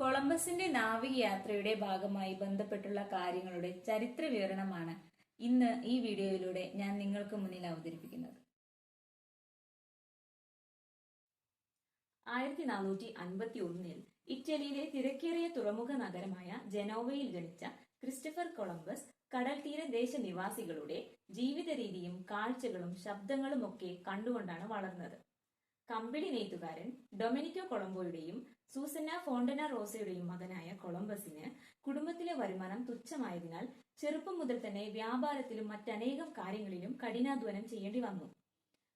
കൊളംബസിന്റെ നാവിക യാത്രയുടെ ഭാഗമായി ബന്ധപ്പെട്ടുള്ള കാര്യങ്ങളുടെ ചരിത്ര വിവരണമാണ് ഇന്ന് ഈ വീഡിയോയിലൂടെ ഞാൻ നിങ്ങൾക്ക് മുന്നിൽ അവതരിപ്പിക്കുന്നത്. ആയിരത്തി നാനൂറ്റി അൻപത്തി ഒന്നിൽ ഇറ്റലിയിലെ തിരക്കേറിയ തുറമുഖ നഗരമായ ജനോവയിൽ ജനിച്ച ക്രിസ്റ്റഫർ കൊളംബസ് കടൽ തീരദേശ നിവാസികളുടെ ജീവിത രീതിയും കാഴ്ചകളും ശബ്ദങ്ങളും ഒക്കെ കണ്ടുകൊണ്ടാണ് വളർന്നത്. കമ്പിളി നെയ്ത്തുകാരൻ ഡൊമിനിക്കോ കൊളംബോയുടെയും സൂസന്ന ഫോണ്ടന റോസയുടെയും മകനായ കൊളംബസിന് കുടുംബത്തിലെ വരുമാനം തുച്ഛമായതിനാൽ ചെറുപ്പം മുതൽ തന്നെ വ്യാപാരത്തിലും മറ്റനേകം കാര്യങ്ങളിലും കഠിനാധ്വാനം ചെയ്യേണ്ടി വന്നു.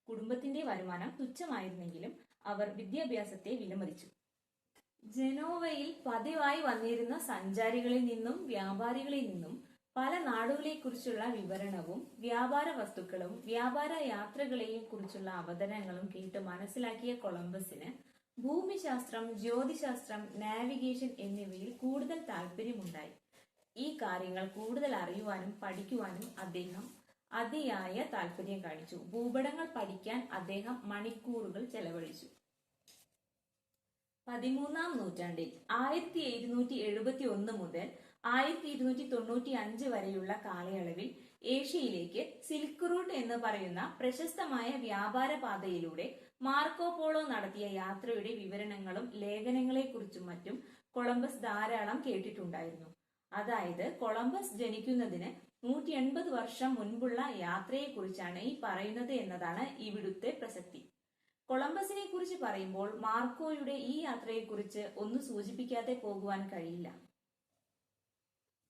കുടുംബത്തിന്റെ വരുമാനം തുച്ഛമായിരുന്നെങ്കിലും അവർ വിദ്യാഭ്യാസത്തെ വിലമതിച്ചു. ജനോവയിൽ പതിവായി വന്നിരുന്ന സഞ്ചാരികളിൽ നിന്നും വ്യാപാരികളിൽ നിന്നും പല നാടുകളെക്കുറിച്ചുള്ള വിവരണവും വ്യാപാര വസ്തുക്കളും വ്യാപാര യാത്രകളെയും കുറിച്ചുള്ള അവതരണങ്ങളും കേട്ട് മനസ്സിലാക്കിയ കൊളംബസിന് ഭൂമിശാസ്ത്രം ജ്യോതിശാസ്ത്രം നാവിഗേഷൻ എന്നിവയിൽ കൂടുതൽ താല്പര്യമുണ്ടായി. ഈ കാര്യങ്ങൾ കൂടുതൽ അറിയുവാനും പഠിക്കുവാനും അദ്ദേഹം അതിയായ താല്പര്യം കാണിച്ചു. ഭൂപടങ്ങൾ പഠിക്കാൻ അദ്ദേഹം മണിക്കൂറുകൾ ചെലവഴിച്ചു. പതിമൂന്നാം നൂറ്റാണ്ടിൽ ആയിരത്തി എഴുന്നൂറ്റി എഴുപത്തി ഒന്ന് മുതൽ ആയിരത്തി ഇരുന്നൂറ്റി തൊണ്ണൂറ്റി അഞ്ച് വരെയുള്ള കാലയളവിൽ ഏഷ്യയിലേക്ക് സിൽക്ക് റൂട്ട് എന്ന് പറയുന്ന പ്രശസ്തമായ വ്യാപാര പാതയിലൂടെ മാർക്കോ പോളോ നടത്തിയ യാത്രയുടെ വിവരണങ്ങളും ലേഖനങ്ങളെക്കുറിച്ചും മറ്റും കൊളംബസ് ധാരാളം കേട്ടിട്ടുണ്ടായിരുന്നു. അതായത് കൊളംബസ് ജനിക്കുന്നതിന് നൂറ്റി എൺപത് വർഷം മുൻപുള്ള യാത്രയെക്കുറിച്ചാണ് ഈ പറയുന്നത് എന്നതാണ് ഇവിടുത്തെ പ്രസക്തി. കൊളംബസിനെ കുറിച്ച് പറയുമ്പോൾ മാർക്കോയുടെ ഈ യാത്രയെക്കുറിച്ച് ഒന്നും സൂചിപ്പിക്കാതെ പോകുവാൻ കഴിയില്ല.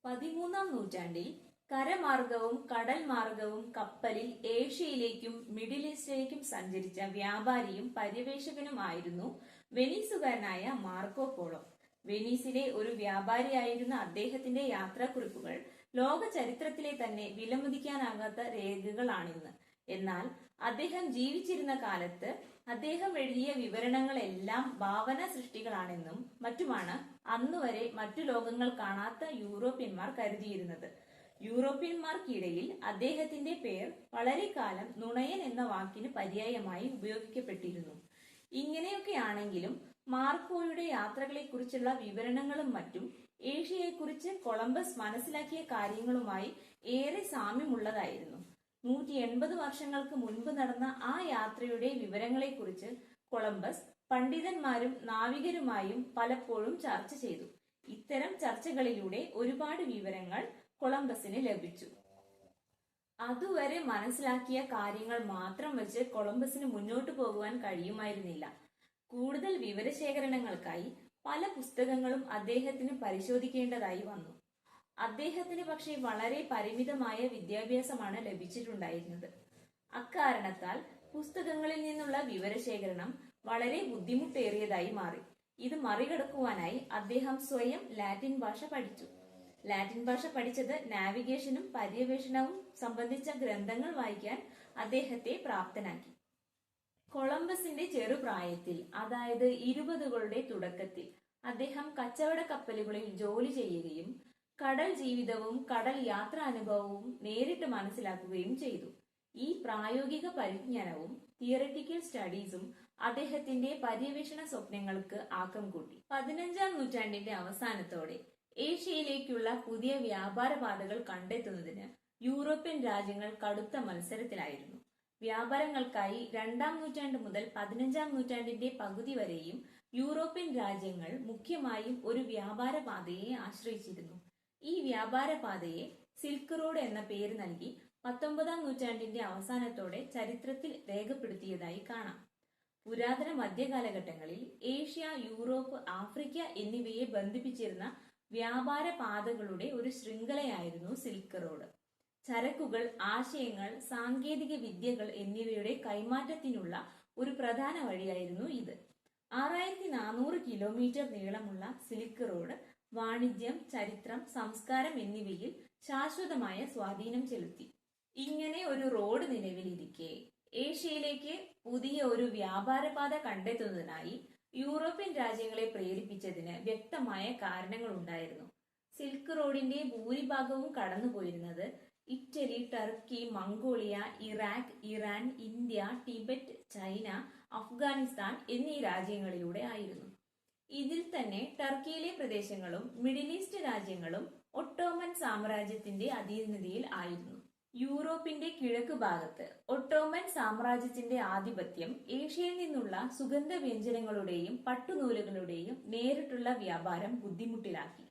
പതിമൂന്നാം നൂറ്റാണ്ടിൽ കരമാർഗവും കടൽ മാർഗവും കപ്പലിൽ ഏഷ്യയിലേക്കും മിഡിൽ ഈസ്റ്റിലേക്കും സഞ്ചരിച്ച വ്യാപാരിയും പര്യവേഷകനുമായിരുന്നു വെനീസുകാരനായ മാർക്കോ പോളോ. വെനീസിലെ ഒരു വ്യാപാരിയായിരുന്ന അദ്ദേഹത്തിന്റെ യാത്രാക്കുറിപ്പുകൾ ലോക ചരിത്രത്തിലെ തന്നെ വിലമതിക്കാനാകാത്ത രേഖകളാണിന്ന്. എന്നാൽ അദ്ദേഹം ജീവിച്ചിരുന്ന കാലത്ത് അദ്ദേഹം എഴുതിയ വിവരണങ്ങളെല്ലാം ഭാവന സൃഷ്ടികളാണെന്നും മറ്റുമാണ് അന്നുവരെ മറ്റു ലോകങ്ങൾ കാണാത്ത യൂറോപ്യന്മാർ കരുതിയിരുന്നത്. യൂറോപ്യന്മാർക്കിടയിൽ അദ്ദേഹത്തിന്റെ പേർ വളരെ കാലം നുണയൻ എന്ന വാക്കിന് പര്യായമായി ഉപയോഗിക്കപ്പെട്ടിരുന്നു. ഇങ്ങനെയൊക്കെയാണെങ്കിലും മാർക്കോയുടെ യാത്രകളെക്കുറിച്ചുള്ള വിവരണങ്ങളും മറ്റും ഏഷ്യയെക്കുറിച്ച് കൊളംബസ് മനസ്സിലാക്കിയ കാര്യങ്ങളുമായി ഏറെ സാമ്യമുള്ളതായിരുന്നു. നൂറ്റി എൺപത് വർഷങ്ങൾക്ക് മുൻപ് നടന്ന ആ യാത്രയുടെ വിവരങ്ങളെക്കുറിച്ച് കൊളംബസ് പണ്ഡിതന്മാരും നാവികരുമായും പലപ്പോഴും ചർച്ച ചെയ്തു. ഇത്തരം ചർച്ചകളിലൂടെ ഒരുപാട് വിവരങ്ങൾ കൊളംബസിന് ലഭിച്ചു. അതുവരെ മനസ്സിലാക്കിയ കാര്യങ്ങൾ മാത്രം വെച്ച് കൊളംബസിന് മുന്നോട്ടു പോകുവാൻ കഴിയുമായിരുന്നില്ല. കൂടുതൽ വിവരശേഖരണങ്ങൾക്കായി പല പുസ്തകങ്ങളും അദ്ദേഹത്തിന് പരിശോധിക്കേണ്ടതായി വന്നു. അദ്ദേഹത്തിന് പക്ഷേ വളരെ പരിമിതമായ വിദ്യാഭ്യാസമാണ് ലഭിച്ചിട്ടുണ്ടായിരുന്നത്. അക്കാരണത്താൽ പുസ്തകങ്ങളിൽ നിന്നുള്ള വിവരശേഖരണം വളരെ ബുദ്ധിമുട്ടേറിയതായി മാറി. ഇത് മറികടക്കുവാനായി അദ്ദേഹം സ്വയം ലാറ്റിൻ ഭാഷ പഠിച്ചു. ലാറ്റിൻ ഭാഷ പഠിച്ചത് നാവിഗേഷനും പര്യവേഷണവും സംബന്ധിച്ച ഗ്രന്ഥങ്ങൾ വായിക്കാൻ അദ്ദേഹത്തെ പ്രാപ്തനാക്കി. കൊളംബസിന്റെ ചെറുപ്രായത്തിൽ അതായത് ഇരുപതുകളുടെ തുടക്കത്തിൽ അദ്ദേഹം കച്ചവട കപ്പലുകളിൽ ജോലി ചെയ്യുകയും കടൽ ജീവിതവും കടൽ യാത്രാനുഭവവും നേരിട്ട് മനസ്സിലാക്കുകയും ചെയ്തു. ഈ പ്രായോഗിക പരിജ്ഞാനവും തിയററ്റിക്കൽ സ്റ്റഡീസും അദ്ദേഹത്തിന്റെ പര്യവേഷണ സ്വപ്നങ്ങൾക്ക് ആക്കം കൂട്ടി. പതിനഞ്ചാം നൂറ്റാണ്ടിന്റെ അവസാനത്തോടെ ഏഷ്യയിലേക്കുള്ള പുതിയ വ്യാപാരപാതകൾ കണ്ടെത്തുന്നതിന് യൂറോപ്യൻ രാജ്യങ്ങൾ കടുത്ത മത്സരത്തിലായിരുന്നു. വ്യാപാരങ്ങൾക്കായി രണ്ടാം നൂറ്റാണ്ട് മുതൽ പതിനഞ്ചാം നൂറ്റാണ്ടിന്റെ പകുതി വരെയും യൂറോപ്യൻ രാജ്യങ്ങൾ മുഖ്യമായും ഒരു വ്യാപാര പാതയെ ആശ്രയിച്ചിരുന്നു. ഈ വ്യാപാര പാതയെ സിൽക്ക് റോഡ് എന്ന പേര് നൽകി പത്തൊമ്പതാം നൂറ്റാണ്ടിന്റെ അവസാനത്തോടെ ചരിത്രത്തിൽ രേഖപ്പെടുത്തിയതായി കാണാം. പുരാതന മധ്യകാലഘട്ടങ്ങളിൽ ഏഷ്യ യൂറോപ്പ് ആഫ്രിക്ക എന്നിവയെ ബന്ധിപ്പിച്ചിരുന്ന വ്യാപാര പാതകളുടെ ഒരു ശൃംഖലയായിരുന്നു സിൽക്ക് റോഡ്. ചരക്കുകൾ ആശയങ്ങൾ സാങ്കേതിക വിദ്യകൾ എന്നിവയുടെ കൈമാറ്റത്തിനുള്ള ഒരു പ്രധാന വഴിയായിരുന്നു ഇത്. ആറായിരത്തി നാനൂറ് കിലോമീറ്റർ നീളമുള്ള സിൽക്ക് റോഡ് വാണിജ്യം ചരിത്രം സംസ്കാരം എന്നിവയിൽ ശാശ്വതമായ സ്വാധീനം ചെലുത്തി. ഇങ്ങനെ ഒരു റോഡ് നിലവിലിരിക്കെ. ഏഷ്യയിലേക്ക് പുതിയ ഒരു വ്യാപാരപാത കണ്ടെത്തുന്നതിനായി യൂറോപ്യൻ രാജ്യങ്ങളെ പ്രേരിപ്പിച്ചതിന് വ്യക്തമായ കാരണങ്ങൾ ഉണ്ടായിരുന്നു സിൽക്ക് റോഡിന്റെ ഭൂരിഭാഗവും കടന്നുപോയിരുന്നത് Italy Turkey Mongolia Iraq Iran India Tibet China Afghanistan എന്നീ രാജ്യങ്ങളിലൂടെ ആയിരുന്നു. ഇതിൽ തന്നെ ടർക്കിയിലെ പ്രദേശങ്ങളും മിഡിൽ ഈസ്റ്റ് രാജ്യങ്ങളും ഒട്ടോമൻ സാമ്രാജ്യത്തിന്റെ അധീനതയിൽ ആയിരുന്നു. യൂറോപ്പിന്റെ കിഴക്ക് ഭാഗത്ത് ഒട്ടോമൻ സാമ്രാജ്യത്തിന്റെ ആധിപത്യം ഏഷ്യയിൽ നിന്നുള്ള സുഗന്ധ വ്യഞ്ജനങ്ങളുടെയും പട്ടുനൂലുകളുടെയും നേരിട്ടുള്ള വ്യാപാരം ബുദ്ധിമുട്ടിലാക്കി.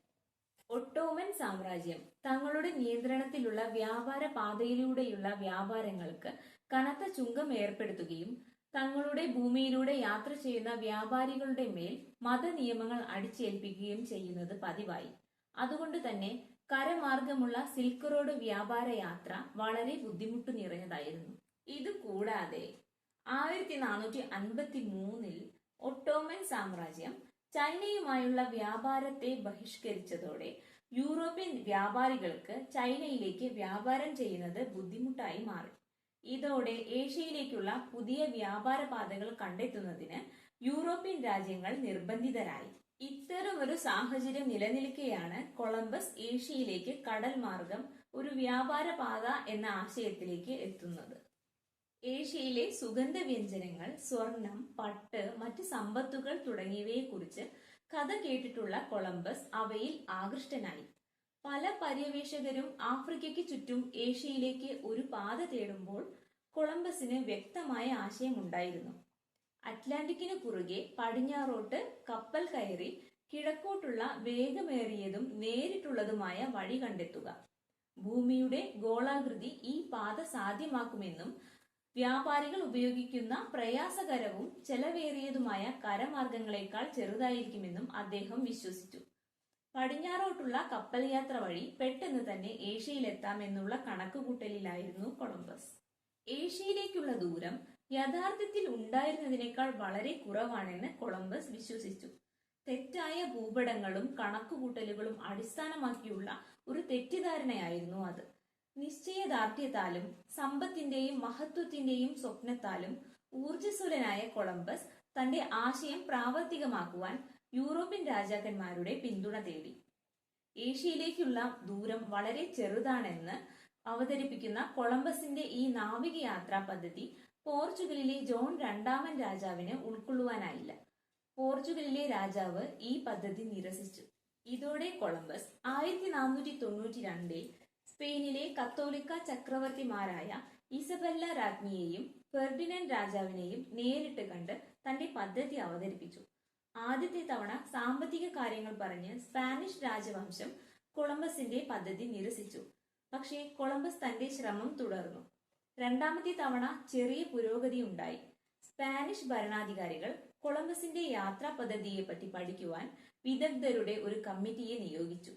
ഒട്ടോമൻ സാമ്രാജ്യം തങ്ങളുടെ നിയന്ത്രണത്തിലുള്ള വ്യാപാര പാതയിലൂടെയുള്ള വ്യാപാരങ്ങൾക്ക് കനത്ത ചുങ്കം ഏർപ്പെടുത്തുകയും തങ്ങളുടെ ഭൂമിയിലൂടെ യാത്ര ചെയ്യുന്ന വ്യാപാരികളുടെ മേൽ മതനിയമങ്ങൾ അടിച്ചേൽപ്പിക്കുകയും ചെയ്യുന്നത് പതിവായി. അതുകൊണ്ട് തന്നെ കരമാർഗമുള്ള സിൽക്ക് റോഡ് വ്യാപാര യാത്ര വളരെ ബുദ്ധിമുട്ട് നിറഞ്ഞതായിരുന്നു. ഇത് കൂടാതെ ആയിരത്തി നാനൂറ്റി അൻപത്തി മൂന്നിൽ ഒട്ടോമൻ സാമ്രാജ്യം ചൈനയുമായുള്ള വ്യാപാരത്തെ ബഹിഷ്കരിച്ചതോടെ യൂറോപ്യൻ വ്യാപാരികൾക്ക് ചൈനയിലേക്ക് വ്യാപാരം ചെയ്യുന്നത് ബുദ്ധിമുട്ടായി മാറി. ഇതോടെ ഏഷ്യയിലേക്കുള്ള പുതിയ വ്യാപാര പാതകൾ കണ്ടെത്തുന്നതിന് യൂറോപ്യൻ രാജ്യങ്ങൾ നിർബന്ധിതരായി. ഇത്തരമൊരു സാഹചര്യം നിലനിൽക്കെയാണ് കൊളംബസ് ഏഷ്യയിലേക്ക് കടൽ മാർഗം ഒരു വ്യാപാര പാത എന്ന ആശയത്തിലേക്ക് എത്തുന്നത്. ഏഷ്യയിലെ സുഗന്ധ വ്യഞ്ജനങ്ങൾ സ്വർണം പട്ട് മറ്റ് സമ്പത്തുകൾ തുടങ്ങിയവയെക്കുറിച്ച് കഥ കേട്ടിട്ടുള്ള കൊളംബസ് അവയിൽ ആകൃഷ്ടനായി. പല പര്യവേഷകരും ആഫ്രിക്കയ്ക്ക് ചുറ്റും ഏഷ്യയിലേക്ക് ഒരു പാത തേടുമ്പോൾ കൊളംബസിന് വ്യക്തമായ ആശയമുണ്ടായിരുന്നു. അറ്റ്ലാന്റിക്കിന് കുറുകെ പടിഞ്ഞാറോട്ട് കപ്പൽ കയറി കിഴക്കോട്ടുള്ള വേഗമേറിയതും നേരിട്ടുള്ളതുമായ വഴി കണ്ടെത്തുക. ഭൂമിയുടെ ഗോളാകൃതി ഈ പാത സാധ്യമാക്കുമെന്നും വ്യാപാരികൾ ഉപയോഗിക്കുന്ന പ്രയാസകരവും ചെലവേറിയതുമായ കരമാർഗങ്ങളെക്കാൾ ചെറുതായിരിക്കുമെന്നും അദ്ദേഹം വിശ്വസിച്ചു. പടിഞ്ഞാറോട്ടുള്ള കപ്പൽ യാത്ര വഴി പെട്ടെന്ന് തന്നെ ഏഷ്യയിലെത്താമെന്നുള്ള കണക്കുകൂട്ടലിലായിരുന്നു കൊളംബസ്. ഏഷ്യയിലേക്കുള്ള ദൂരം യഥാർത്ഥത്തിൽ ഉണ്ടായിരുന്നതിനേക്കാൾ വളരെ കുറവാണെന്ന് കൊളംബസ് വിശ്വസിച്ചു. തെറ്റായ ഭൂപടങ്ങളും കണക്കുകൂട്ടലുകളും അടിസ്ഥാനമാക്കിയുള്ള ഒരു തെറ്റിദ്ധാരണയായിരുന്നു അത്. നിശ്ചയദാർഢ്യത്താലും സമ്പത്തിന്റെയും മഹത്വത്തിന്റെയും സ്വപ്നത്താലും ഊർജസ്വലനായ കൊളംബസ് തന്റെ ആശയം പ്രാവർത്തികമാക്കുവാൻ യൂറോപ്യൻ രാജാക്കന്മാരുടെ പിന്തുണ തേടി. ഏഷ്യയിലേക്കുള്ള ദൂരം വളരെ ചെറുതാണെന്ന് അവതരിപ്പിക്കുന്ന കൊളംബസിന്റെ ഈ നാവിക യാത്രാ പദ്ധതി പോർച്ചുഗലിലെ ജോൺ രണ്ടാമൻ രാജാവിന് ഉൾക്കൊള്ളുവാനായില്ല. പോർച്ചുഗലിലെ രാജാവ് ഈ പദ്ധതി നിരസിച്ചു. ഇതോടെ കൊളംബസ് ആയിരത്തി നാനൂറ്റി തൊണ്ണൂറ്റി രണ്ടിൽ സ്പെയിനിലെ കത്തോലിക്ക ചക്രവർത്തിമാരായ ഇസബല്ല രാജ്ഞിയെയും ഫെർഡിനൻഡ് രാജാവിനെയും നേരിട്ട് കണ്ട് തന്റെ പദ്ധതി അവതരിപ്പിച്ചു. ആദ്യത്തെ തവണ സാമ്പത്തിക കാര്യങ്ങൾ പറഞ്ഞ് സ്പാനിഷ് രാജവംശം കൊളംബസിന്റെ പദ്ധതി നിരസിച്ചു. പക്ഷേ കൊളംബസ് തന്റെ ശ്രമം തുടർന്നു. രണ്ടാമത്തെ തവണ ചെറിയ പുരോഗതി ഉണ്ടായി. സ്പാനിഷ് ഭരണാധികാരികൾ കൊളംബസിന്റെ യാത്രാ പദ്ധതിയെപ്പറ്റി പഠിക്കുവാൻ വിദഗ്ധരുടെ ഒരു കമ്മിറ്റിയെ നിയോഗിച്ചു.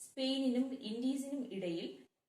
സ്പെയിനിനും ഇൻഡീസിനും ഇടയിൽ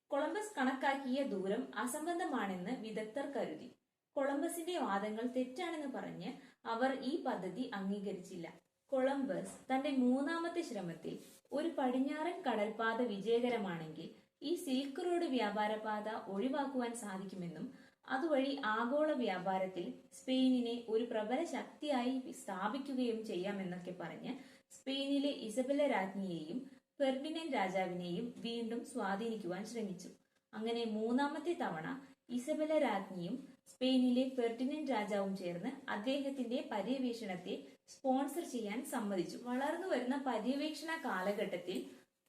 കൊളംബസ് കണക്കാക്കിയ ദൂരം അസംബന്ധമാണെന്ന് വിദഗ്ധർ കരുതി. കൊളംബസിന്റെ വാദങ്ങൾ തെറ്റാണെന്ന് പറഞ്ഞ് അവർ ഈ പദ്ധതി അംഗീകരിച്ചില്ല. കൊളംബസ് തന്റെ മൂന്നാമത്തെ ശ്രമത്തിൽ ഒരു പടിഞ്ഞാറൻ കടൽപാത വിജയകരമാണെങ്കിൽ ഈ സിൽക്ക് റോഡ് വ്യാപാരപാത ഒഴിവാക്കുവാൻ സാധിക്കുമെന്നും അതുവഴി ആഗോള വ്യാപാരത്തിൽ സ്പെയിനിനെ ഒരു പ്രബല ശക്തിയായി സ്ഥാപിക്കുകയും ചെയ്യാമെന്നൊക്കെ പറഞ്ഞ് സ്പെയിനിലെ ഇസബല രാജ്ഞിയെയും ഫെർഡിനൻ രാജാവിനെയും വീണ്ടും സ്വാധീനിക്കുവാൻ ശ്രമിച്ചു. അങ്ങനെ മൂന്നാമത്തെ തവണ ഇസബല രാജ്ഞിയും സ്പെയിനിലെ ഫെർഡിനൻ രാജാവും ചേർന്ന് അദ്ദേഹത്തിന്റെ പര്യവേഷണത്തെ സ്പോൺസർ ചെയ്യാൻ സമ്മതിച്ചു. വളർന്നു വരുന്ന പര്യവേക്ഷണ കാലഘട്ടത്തിൽ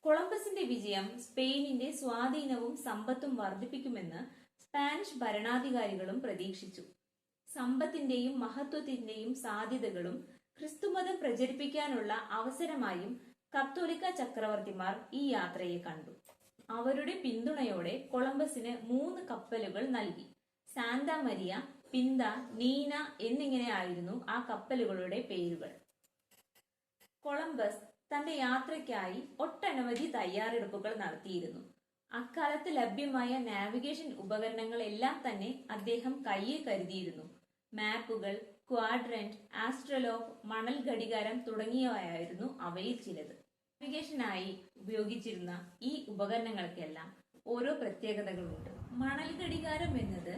കൊളംബസിന്റെ വിജയം സ്പെയിനിന്റെ സ്വാധീനവും സമ്പത്തും വർദ്ധിപ്പിക്കുമെന്ന് സ്പാനിഷ് ഭരണാധികാരികളും പ്രതീക്ഷിച്ചു. സമ്പത്തിന്റെയും മഹത്വത്തിന്റെയും സാധ്യതകളും ക്രിസ്തുമതം പ്രചരിപ്പിക്കാനുള്ള അവസരമായും കത്തോലിക്ക ചക്രവർത്തിമാർ ഈ യാത്രയെ കണ്ടു. അവരുടെ പിന്തുണയോടെ കൊളംബസിന് മൂന്ന് കപ്പലുകൾ നൽകി. സാന്ത മരിയ പിന്ത നീന എന്നിങ്ങനെയായിരുന്നു ആ കപ്പലുകളുടെ പേരുകൾ. കൊളംബസ് തന്റെ യാത്രയ്ക്കായി ഒട്ടനവധി തയ്യാറെടുപ്പുകൾ നടത്തിയിരുന്നു. അക്കാലത്ത് ലഭ്യമായ നാവിഗേഷൻ ഉപകരണങ്ങളെല്ലാം തന്നെ അദ്ദേഹം കയ്യിൽ കരുതിയിരുന്നു. മാപ്പുകൾ ക്വാഡ്രന്റ് ആസ്ട്രലോഗ് മണൽ ഘടികാരം തുടങ്ങിയവയായിരുന്നു അവയിൽ ചിലത്. നാവിഗേഷനായി ഉപയോഗിച്ചിരുന്ന ഈ ഉപകരണങ്ങൾക്കെല്ലാം ഓരോ പ്രത്യേകതകളുണ്ട്. മണൽ ഘടികാരം എന്നത്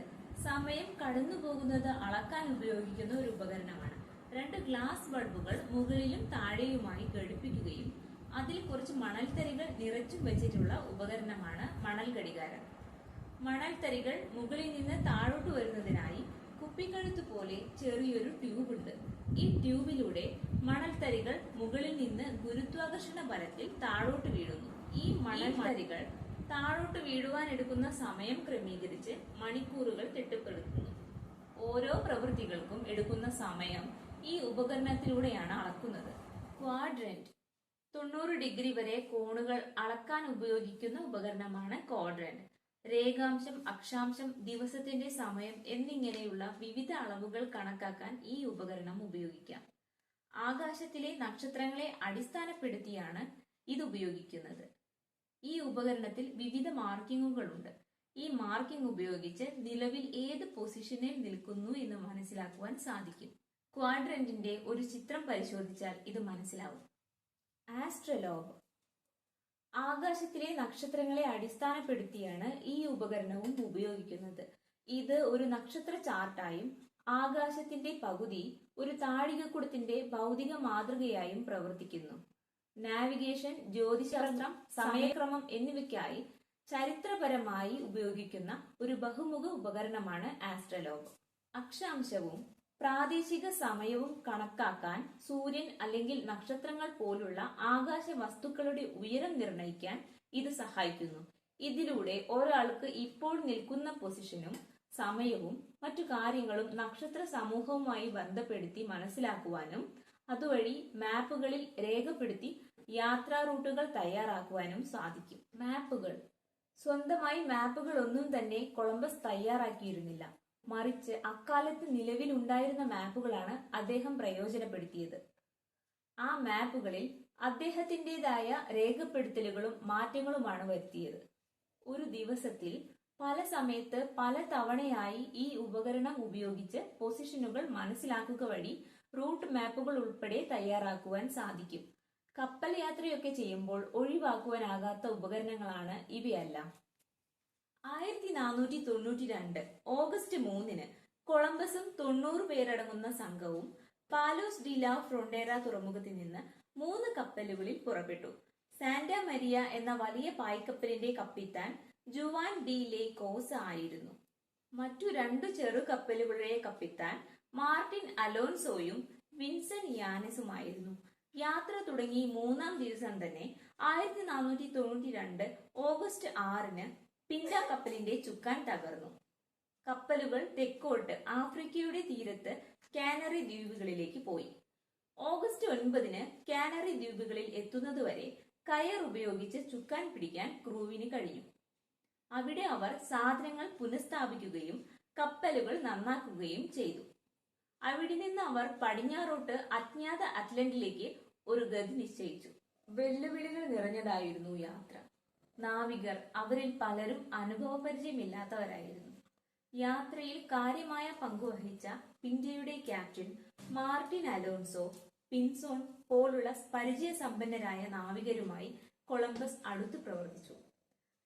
സമയം കടന്നു പോകുന്നത് അളക്കാൻ ഉപയോഗിക്കുന്ന ഒരു ഉപകരണമാണ്. രണ്ട് ഗ്ലാസ് ബൾബുകൾ മുകളിലും താഴെയുമായി ഘടിപ്പിക്കുകയും അതിൽ കുറച്ച് മണൽത്തരികൾ നിറച്ചും വെച്ചിട്ടുള്ള ഉപകരണമാണ് മണൽ ഘടികാരം മണൽത്തരികൾ മുകളിൽ നിന്ന് താഴോട്ട് വരുന്നതിനായി കുപ്പിക്കഴുത്ത് പോലെ ചെറിയൊരു ട്യൂബ് ഉണ്ട് ഈ ട്യൂബിലൂടെ മണൽത്തരികൾ മുകളിൽ നിന്ന് ഗുരുത്വാകർഷണ ബലത്തിൽ താഴോട്ട് വീഴുന്നു. ഈ മണൽത്തരികൾ താഴോട്ട് വീഴുവാൻ എടുക്കുന്ന സമയം ക്രമീകരിച്ച് മണിക്കൂറുകൾ തിട്ടപ്പെടുത്തുന്നു ഓരോ പ്രവൃത്തികൾക്കും എടുക്കുന്ന സമയം ഈ ഉപകരണത്തിലൂടെയാണ് അളക്കുന്നത്. ക്വാഡ്രന്റ് തൊണ്ണൂറ് ഡിഗ്രി വരെ കോണുകൾ അളക്കാൻ ഉപയോഗിക്കുന്ന ഉപകരണമാണ് ക്വാഡ്രന്റ് രേഖാംശം അക്ഷാംശം ദിവസത്തിന്റെ സമയം എന്നിങ്ങനെയുള്ള വിവിധ അളവുകൾ കണക്കാക്കാൻ ഈ ഉപകരണം ഉപയോഗിക്കാം. ആകാശത്തിലെ നക്ഷത്രങ്ങളെ അടിസ്ഥാനപ്പെടുത്തിയാണ് ഇത് ഉപയോഗിക്കുന്നത്. ഈ ഉപകരണത്തിൽ വിവിധ മാർക്കിങ്ങുകൾ ഉണ്ട് ഈ മാർക്കിംഗ് ഉപയോഗിച്ച് നിലവിൽ ഏത് പൊസിഷനിൽ നിൽക്കുന്നു എന്ന് മനസ്സിലാക്കുവാൻ സാധിക്കും. ക്വാഡ്രന്റിന്റെ ഒരു ചിത്രം പരിശോധിച്ചാൽ ഇത് മനസ്സിലാവും. ആസ്ട്രലോബ് ആകാശത്തിലെ നക്ഷത്രങ്ങളെ അടിസ്ഥാനപ്പെടുത്തിയാണ് ഈ ഉപകരണവും ഉപയോഗിക്കുന്നത്. ഇത് ഒരു നക്ഷത്ര ചാർട്ടായും ആകാശത്തിന്റെ പകുതി ഒരു താഴികക്കുടത്തിന്റെ ഭൗതിക മാതൃകയായും പ്രവർത്തിക്കുന്നു. നാവിഗേഷൻ ജ്യോതിശാസ്ത്രം സമയക്രമം എന്നിവയ്ക്കായി ചരിത്രപരമായി ഉപയോഗിക്കുന്ന ഒരു ബഹുമുഖ ഉപകരണമാണ് ആസ്ട്രലോബ് അക്ഷാംശവും പ്രാദേശിക സമയവും കണക്കാക്കാൻ സൂര്യൻ അല്ലെങ്കിൽ നക്ഷത്രങ്ങൾ പോലുള്ള ആകാശ വസ്തുക്കളുടെ ഉയരം നിർണയിക്കാൻ ഇത് സഹായിക്കുന്നു. ഇതിലൂടെ ഒരാൾക്ക് ഇപ്പോൾ നിൽക്കുന്ന പൊസിഷനും സമയവും മറ്റു കാര്യങ്ങളും നക്ഷത്ര സമൂഹവുമായി ബന്ധപ്പെടുത്തി മനസ്സിലാക്കുവാനും അതുവഴി മാപ്പുകളിൽ രേഖപ്പെടുത്തി യാത്രാ റൂട്ടുകൾ തയ്യാറാക്കുവാനും സാധിക്കും. മാപ്പുകൾ. സ്വന്തമായി മാപ്പുകൾ ഒന്നും തന്നെ കൊളംബസ് തയ്യാറാക്കിയിരുന്നില്ല. മറിച്ച് അക്കാലത്ത് നിലവിലുണ്ടായിരുന്ന മാപ്പുകളാണ് അദ്ദേഹം പ്രയോജനപ്പെടുത്തിയത്. ആ മാപ്പുകളിൽ അദ്ദേഹത്തിന്റെതായ രേഖപ്പെടുത്തലുകളും മാറ്റങ്ങളുമാണ് വരുത്തിയത്. ഒരു ദിവസത്തിൽ പല സമയത്ത് പല തവണയായി ഈ ഉപകരണം ഉപയോഗിച്ച് പൊസിഷനുകൾ മനസ്സിലാക്കുക വഴി റൂട്ട് മാപ്പുകൾ ഉൾപ്പെടെ തയ്യാറാക്കുവാൻ സാധിക്കും. കപ്പൽ യാത്രയൊക്കെ ചെയ്യുമ്പോൾ ഒഴിവാക്കുവാനാകാത്ത ഉപകരണങ്ങളാണ് ഇവയെല്ലാം. ആയിരത്തി നാനൂറ്റി തൊണ്ണൂറ്റി രണ്ട് ഓഗസ്റ്റ് മൂന്നിന് കൊളംബസും തൊണ്ണൂറ് പേരടങ്ങുന്ന സംഘവും പാലോസ് ഡി ലാ ഫ്രോണ്ടേറ തുറമുഖത്തിൽ നിന്ന് മൂന്ന് കപ്പലുകളിൽ പുറപ്പെട്ടു. സാന്റ മരിയ എന്ന വലിയ പായ്ക്കപ്പലിന്റെ കപ്പിത്താൻ ജുവാൻ ഡി ലേ കോസ് ആയിരുന്നു. മറ്റു രണ്ടു ചെറു കപ്പലുകളുടെ കപ്പിത്താൻ മാർട്ടിൻ അലോൻസോയും വിൻസൻ യാനസുമായിരുന്നു. യാത്ര തുടങ്ങി മൂന്നാം ദിവസം തന്നെ ആയിരത്തി നാനൂറ്റി തൊണ്ണൂറ്റി രണ്ട് ഓഗസ്റ്റ് ആറിന് പിൻഡ കപ്പലിന്റെ ചുക്കാൻ തകർന്നു. കപ്പലുകൾ തെക്കോട്ട് ആഫ്രിക്കയുടെ തീരത്ത് കാനറി ദ്വീപുകളിലേക്ക് പോയി. ഓഗസ്റ്റ് ഒൻപതിന് കാനറി ദ്വീപുകളിൽ എത്തുന്നതുവരെ കയർ ഉപയോഗിച്ച് ചുക്കാൻ പിടിക്കാൻ ക്രൂവിന് കഴിഞ്ഞു. അവിടെ അവർ സാധനങ്ങൾ പുനഃസ്ഥാപിക്കുകയും കപ്പലുകൾ നന്നാക്കുകയും ചെയ്തു. അവിടെ നിന്ന് അവർ പടിഞ്ഞാറോട്ട് അജ്ഞാത അറ്റ്ലന്റിലേക്ക് ഒരു ഗതി നിശ്ചയിച്ചു. വെല്ലുവിളികൾ നിറഞ്ഞതായിരുന്നു യാത്ര. നാവികർ അവരിൽ പലരും അനുഭവപരിചയമില്ലാത്തവരായിരുന്നു. യാത്രയിൽ കാര്യമായ പങ്കുവഹിച്ച പിന്ത്യയുടെ ക്യാപ്റ്റൻ മാർട്ടിൻ അലോൺസോ പിൻസോൺ പോലുള്ള പരിചയസമ്പന്നരായ നാവികരുമായി കൊളംബസ് അടുത്ത് പ്രവർത്തിച്ചു.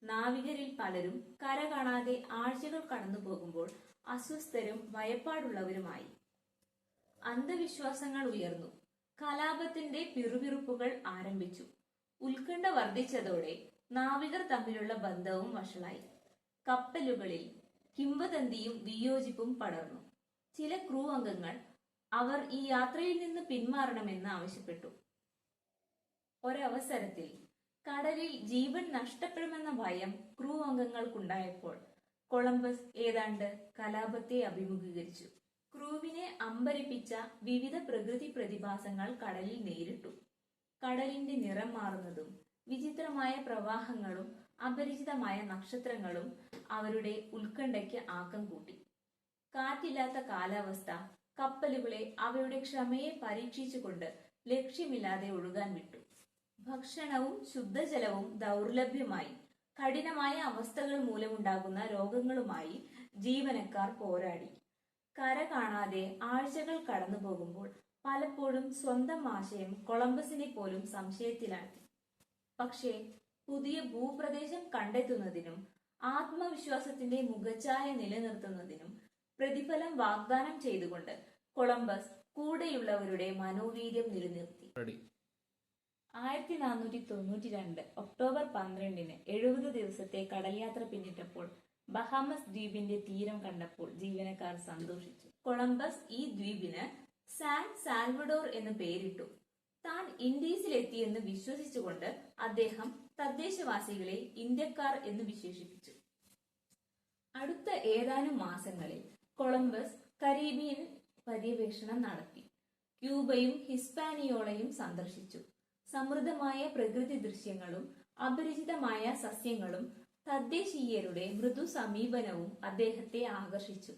നാവികരിൽ പലരും കര കാണാതെ ആഴ്ചകൾ കടന്നു പോകുമ്പോൾ അസ്വസ്ഥരും ഭയപ്പാടുള്ളവരുമായി. അന്ധവിശ്വാസങ്ങൾ ഉയർന്നു. കലാപത്തിന്റെ പിറുപിറുപ്പുകൾ ആരംഭിച്ചു. ഉത്കണ്ഠ വർദ്ധിച്ചതോടെ നാവികർ തമ്മിലുള്ള ബന്ധവും വഷളായി. കപ്പലുകളിൽ കിംവദന്തിയും വിയോജിപ്പും പടർന്നു. ചില ക്രൂ അംഗങ്ങൾ അവർ ഈ യാത്രയിൽ നിന്ന് പിന്മാറണമെന്ന് ആവശ്യപ്പെട്ടു. ഒരവസരത്തിൽ കടലിൽ ജീവൻ നഷ്ടപ്പെടുമെന്ന ഭയം ക്രൂ അംഗങ്ങൾക്കുണ്ടായപ്പോൾ കൊളംബസ് ഏതാണ്ട് കലാപത്തെ അഭിമുഖീകരിച്ചു. ക്രൂവിനെ അമ്പരിപ്പിച്ച വിവിധ പ്രകൃതി പ്രതിഭാസങ്ങൾ കടലിൽ നേരിട്ടു. കടലിന്റെ നിറം മാറുന്നതും വിചിത്രമായ പ്രവാഹങ്ങളും അപരിചിതമായ നക്ഷത്രങ്ങളും അവരുടെ ഉത്കണ്ഠയ്ക്ക് ആക്കം കൂട്ടി. കാറ്റില്ലാത്ത കാലാവസ്ഥ കപ്പലുകളെ അവയുടെ ക്ഷമയെ പരീക്ഷിച്ചുകൊണ്ട് ലക്ഷ്യമില്ലാതെ ഒഴുകാൻ വിട്ടു. ഭക്ഷണവും ശുദ്ധജലവും ദൗർലഭ്യമായി കഠിനമായ അവസ്ഥകൾ മൂലമുണ്ടാകുന്ന രോഗങ്ങളുമായി ജീവനക്കാർ പോരാടി. കര കാണാതെ ആഴ്ചകൾ കടന്നു പോകുമ്പോൾ പലപ്പോഴും സ്വന്തം ആശയം കൊളംബസിനെ പോലും സംശയത്തിലാക്കി പക്ഷേ പുതിയ ഭൂപ്രദേശം കണ്ടെത്തുന്നതിനും ആത്മവിശ്വാസത്തിന്റെ മുഖച്ഛായ നിലനിർത്തുന്നതിനും പ്രതിഫലം വാഗ്ദാനം ചെയ്തുകൊണ്ട് കൊളംബസ് കൂടെയുള്ളവരുടെ മനോവീര്യം നിലനിർത്തി. ആയിരത്തി നാനൂറ്റി തൊണ്ണൂറ്റി രണ്ട് ഒക്ടോബർ പന്ത്രണ്ടിന് എഴുപത് ദിവസത്തെ കടൽയാത്ര പിന്നിട്ടപ്പോൾ ബഹാമസ് ദ്വീപിന്റെ തീരം കണ്ടപ്പോൾ ജീവനക്കാർ സന്തോഷിച്ചു. കൊളംബസ് ഈ ദ്വീപിന് സാൻ സാൽവഡോർ എന്ന് പേരിട്ടു. താൻ ഇൻഡീസിലെത്തിയെന്ന് വിശ്വസിച്ചുകൊണ്ട് അദ്ദേഹം തദ്ദേശവാസികളെ ഇന്ത്യക്കാർ എന്ന് വിശേഷിപ്പിച്ചു. അടുത്ത ഏതാനും മാസങ്ങളിൽ കൊളംബസ് കരീബിയൻ പര്യവേഷണം നടത്തി. ക്യൂബയും ഹിസ്പാനിയോളയും സന്ദർശിച്ചു. സമൃദ്ധമായ പ്രകൃതി ദൃശ്യങ്ങളും അപരിചിതമായ സസ്യങ്ങളും തദ്ദേശീയരുടെ മൃദു സമീപനവും അദ്ദേഹത്തെ ആകർഷിച്ചു.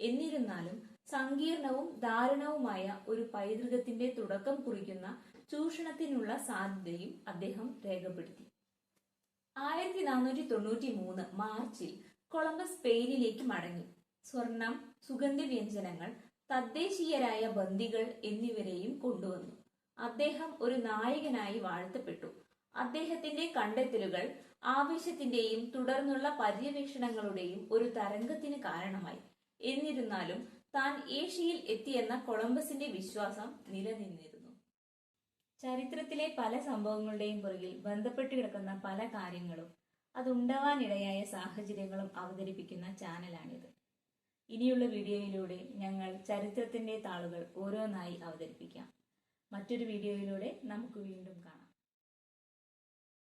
എന്നിരുന്നാലും സങ്കീർണവും ദാരുണവുമായ ഒരു പൈതൃകത്തിന്റെ തുടക്കം കുറിക്കുന്ന ചൂഷണത്തിനുള്ള സാധ്യതയും അദ്ദേഹം രേഖപ്പെടുത്തി. ആയിരത്തി നാനൂറ്റി തൊണ്ണൂറ്റി മൂന്ന് മാർച്ചിൽ കൊളംബസ് സ്പെയിനിലേക്ക് മടങ്ങി. സ്വർണം സുഗന്ധവ്യഞ്ജനങ്ങൾ തദ്ദേശീയരായ ബന്ദികൾ എന്നിവരെയും കൊണ്ടുവന്നു. അദ്ദേഹം ഒരു നായകനായി വാഴ്ത്തപ്പെട്ടു. അദ്ദേഹത്തിന്റെ കണ്ടെത്തലുകൾ ആവേശത്തിന്റെയും തുടർന്നുള്ള പര്യവേഷണങ്ങളുടെയും ഒരു തരംഗത്തിന് കാരണമായി. എന്നിരുന്നാലും താൻ ഏഷ്യയിൽ എത്തിയെന്ന കൊളംബസിന്റെ വിശ്വാസം നിലനിന്നിരുന്നു. ചരിത്രത്തിലെ പല സംഭവങ്ങളുടെയും പുറകിൽ ബന്ധപ്പെട്ട് കിടക്കുന്ന പല കാര്യങ്ങളും അതുണ്ടാവാനിടയായ സാഹചര്യങ്ങളും അവതരിപ്പിക്കുന്ന ചാനലാണിത്. ഇനിയുള്ള വീഡിയോയിലൂടെ ഞങ്ങൾ ചരിത്രത്തിന്റെ താളുകൾ ഓരോന്നായി അവതരിപ്പിക്കാം. മറ്റൊരു വീഡിയോയിലൂടെ നമുക്ക് വീണ്ടും കാണാം.